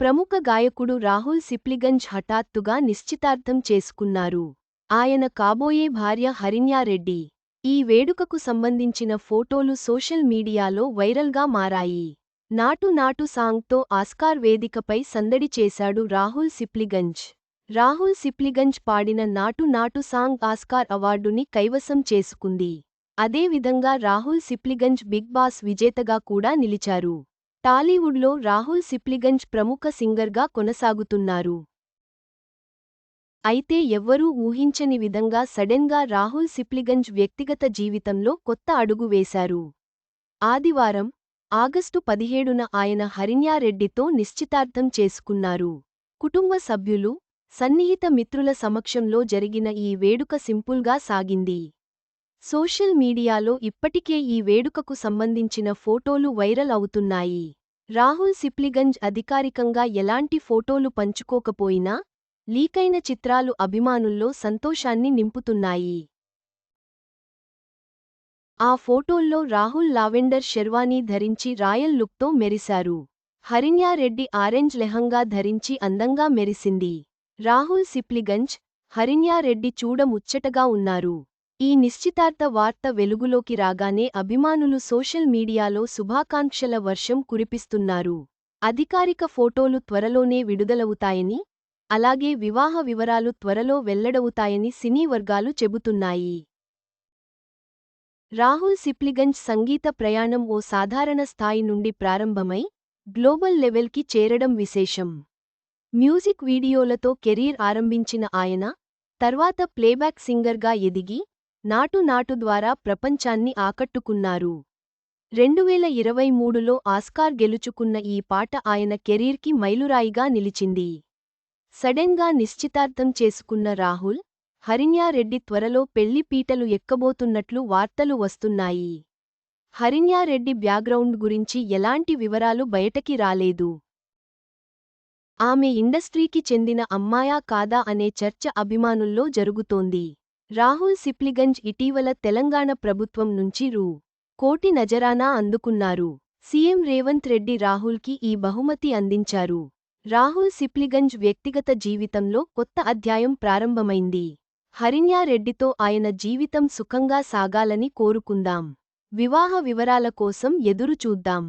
ప్రముఖ గాయకుడు రాహుల్ సిప్లిగంజ్ హఠాత్తుగా నిశ్చితార్థం చేసుకున్నారు. ఆయన కాబోయే భార్య హరిణ్యారెడ్డి. ఈ వేడుకకు సంబంధించిన ఫోటోలు సోషల్ మీడియాలో వైరల్గా మారాయి. నాటు నాటు సాంగ్తో ఆస్కార్ వేదికపై సందడి చేశాడు రాహుల్ సిప్లిగంజ్. రాహుల్ సిప్లిగంజ్ పాడిన నాటు నాటు సాంగ్ ఆస్కార్ అవార్డుని కైవసం చేసుకుంది. అదేవిధంగా రాహుల్ సిప్లిగంజ్ బిగ్ బాస్ విజేతగా కూడా నిలిచారు. టాలీవుడ్లో రాహుల్ సిప్లిగంజ్ ప్రముఖ సింగర్గా కొనసాగుతున్నారు. అయితే ఎవ్వరూ ఊహించని విధంగా సడెన్గా రాహుల్ సిప్లిగంజ్ వ్యక్తిగత జీవితంలో కొత్త అడుగు వేశారు. ఆదివారం ఆగస్టు పదిహేడున ఆయన హరిణ్యారెడ్డితో నిశ్చితార్థం చేసుకున్నారు. కుటుంబ సభ్యులు సన్నిహిత మిత్రుల సమక్షంలో జరిగిన ఈ వేడుక సింపుల్గా సాగింది. సోషల్ మీడియాలో ఇప్పటికే ఈ వేడుకకు సంబంధించిన ఫోటోలు వైరల్ అవుతున్నాయి. రాహుల్ సిప్లిగంజ్ అధికారికంగా ఎలాంటి ఫోటోలు పంచుకోకపోయినా లీకైన చిత్రాలు అభిమానుల్లో సంతోషాన్ని నింపుతున్నాయి. ఆ ఫోటోల్లో రాహుల్ లావెండర్ షెర్వానీ ధరించి రాయల్ లుక్తో మెరిశారు. హరిణ్యారెడ్డి ఆరెంజ్ లెహంగా ధరించి అందంగా మెరిసింది. రాహుల్ సిప్లిగంజ్ హరిణ్యారెడ్డి చూడ ముచ్చటగా ఉన్నారు. ఈ నిశ్చితార్థ వార్త వెలుగులోకి రాగానే అభిమానులు సోషల్ మీడియాలో శుభాకాంక్షల వర్షం కురిపిస్తున్నారు. అధికారిక ఫోటోలు త్వరలోనే విడుదలవుతాయని అలాగే వివాహ వివరాలు త్వరలో వెల్లడవుతాయని సినీ వర్గాలు చెబుతున్నాయి. రాహుల్ సిప్లిగంజ్ సంగీత ప్రయాణం ఓ సాధారణ స్థాయి నుండి ప్రారంభమై గ్లోబల్ లెవెల్కి చేరడం విశేషం. మ్యూజిక్ వీడియోలతో కెరీర్ ఆరంభించిన ఆయన తర్వాత ప్లేబ్యాక్ సింగర్గా ఎదిగి నాటు నాటు ద్వారా ప్రపంచాన్ని ఆకట్టుకున్నారు. రెండువేల ఇరవై మూడులో ఆస్కార్ గెలుచుకున్న ఈ పాట ఆయన కెరీర్కి మైలురాయిగా నిలిచింది. సడెన్గా నిశ్చితార్థం చేసుకున్న రాహుల్ హరిణ్యారెడ్డి త్వరలో పెళ్ళి పీటలు ఎక్కబోతున్నట్లు వార్తలు వస్తున్నాయి. హరిణ్యారెడ్డి బ్యాక్గ్రౌండ్ గురించి ఎలాంటి వివరాలు బయటకి రాలేదు. ఆమె ఇండస్ట్రీకి చెందిన అమ్మాయా కాదా అనే చర్చ అభిమానుల్లో జరుగుతోంది. రాహుల్ సిప్లిగంజ్ ఇటీవల తెలంగాణ ప్రభుత్వం నుంచి రూ. కోటి నజరానా అందుకున్నారు. సీఎం రేవంత్ రెడ్డి రాహుల్కి ఈ బహుమతి అందించారు. రాహుల్ సిప్లిగంజ్ వ్యక్తిగత జీవితంలో కొత్త అధ్యాయం ప్రారంభమైంది. హరిణ్యారెడ్డితో ఆయన జీవితం సుఖంగా సాగాలని కోరుకుందాం. వివాహ వివరాల కోసం ఎదురు చూద్దాం